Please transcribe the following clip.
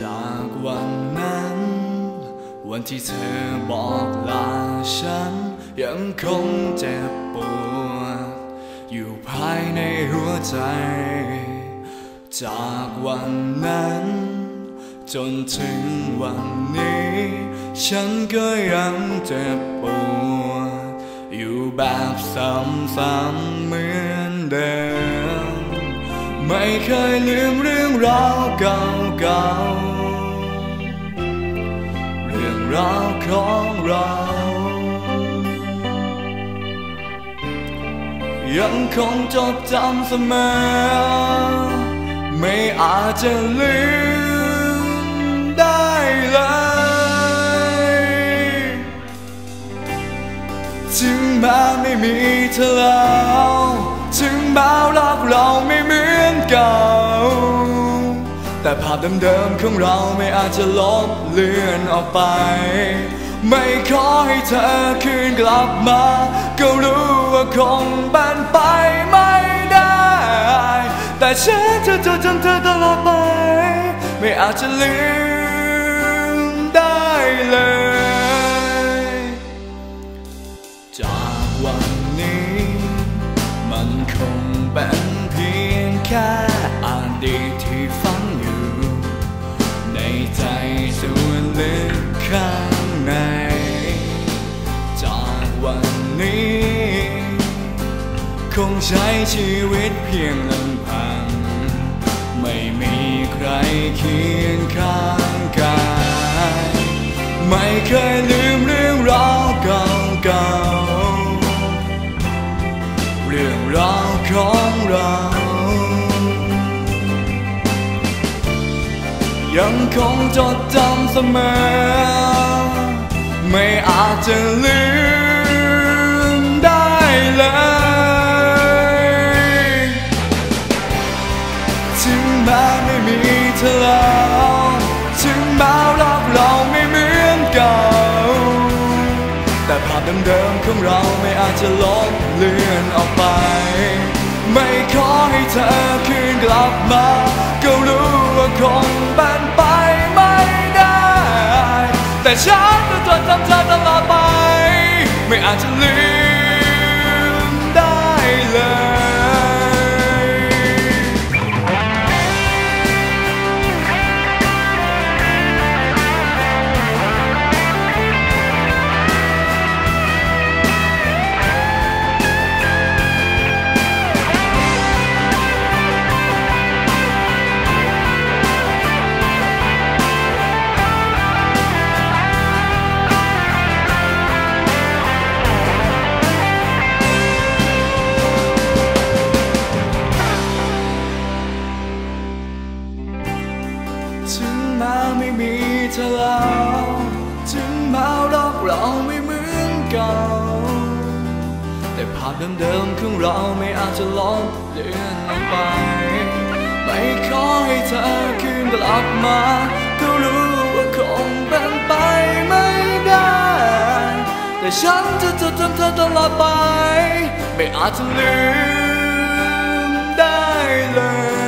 จากวันนั้น วันที่เธอบอกลาฉัน ยังคงเจ็บปวด อยู่ภายในหัวใจ จากวันนั้น จนถึงวันนี้ ฉันก็ยังเจ็บปวด อยู่แบบซ้ำๆเหมือนเดิม ไม่เคยลืมเรื่องราวเก่าๆ ราวของเรา ยังคงจดจำเสมอ ไม่อาจจะลืมได้เลย ถึงแม้ไม่มีเธอแล้ว ถึงแม้รักเราไม่เหมือนเก่า แต่ภาพเดิมๆของเราไม่อาจจะลบเลือนออกไป ไม่ขอให้เธอคืนกลับมา ก็รู้ว่าคงเป็นไปไม่ได้ แต่ฉันจะจดจำเธอตลอดไป ไม่อาจจะลืม ใช้ชีวิตเพียงลำพัง ไม่มีใครเคียงข้างกาย ไม่เคยลืมเรื่องราวเก่าๆ เรื่องราวของเรา ยังคงจดจำเสมอ ไม่อาจจะลืม ธอแล้วถึงแม้รักเราไม่เหมือนเก่า แต่ภาพเดิมๆของเราไม่อาจจะลบเลือนออกไป ไม่ขอให้เธอคืนกลับมา ก็รู้ว่าคงเป็นไปไม่ได้ แต่ฉันจะจดจำเธอตลอดไป ไม่อาจจะลืม ถึงม้ไม่มีเธอแล้วถึงม้รักเราไม่เหมือนเก่า แต่ภาพเดิมๆของเราไม่อาจจะลบเลือนออกไป ไม่ขอให้เธอคืนกลับมา ก็รู้ว่าคงเป็นไปไม่ได้ แต่ฉันจะจดจำเธอตลอดไป ไม่อาจจะลืมได้เลย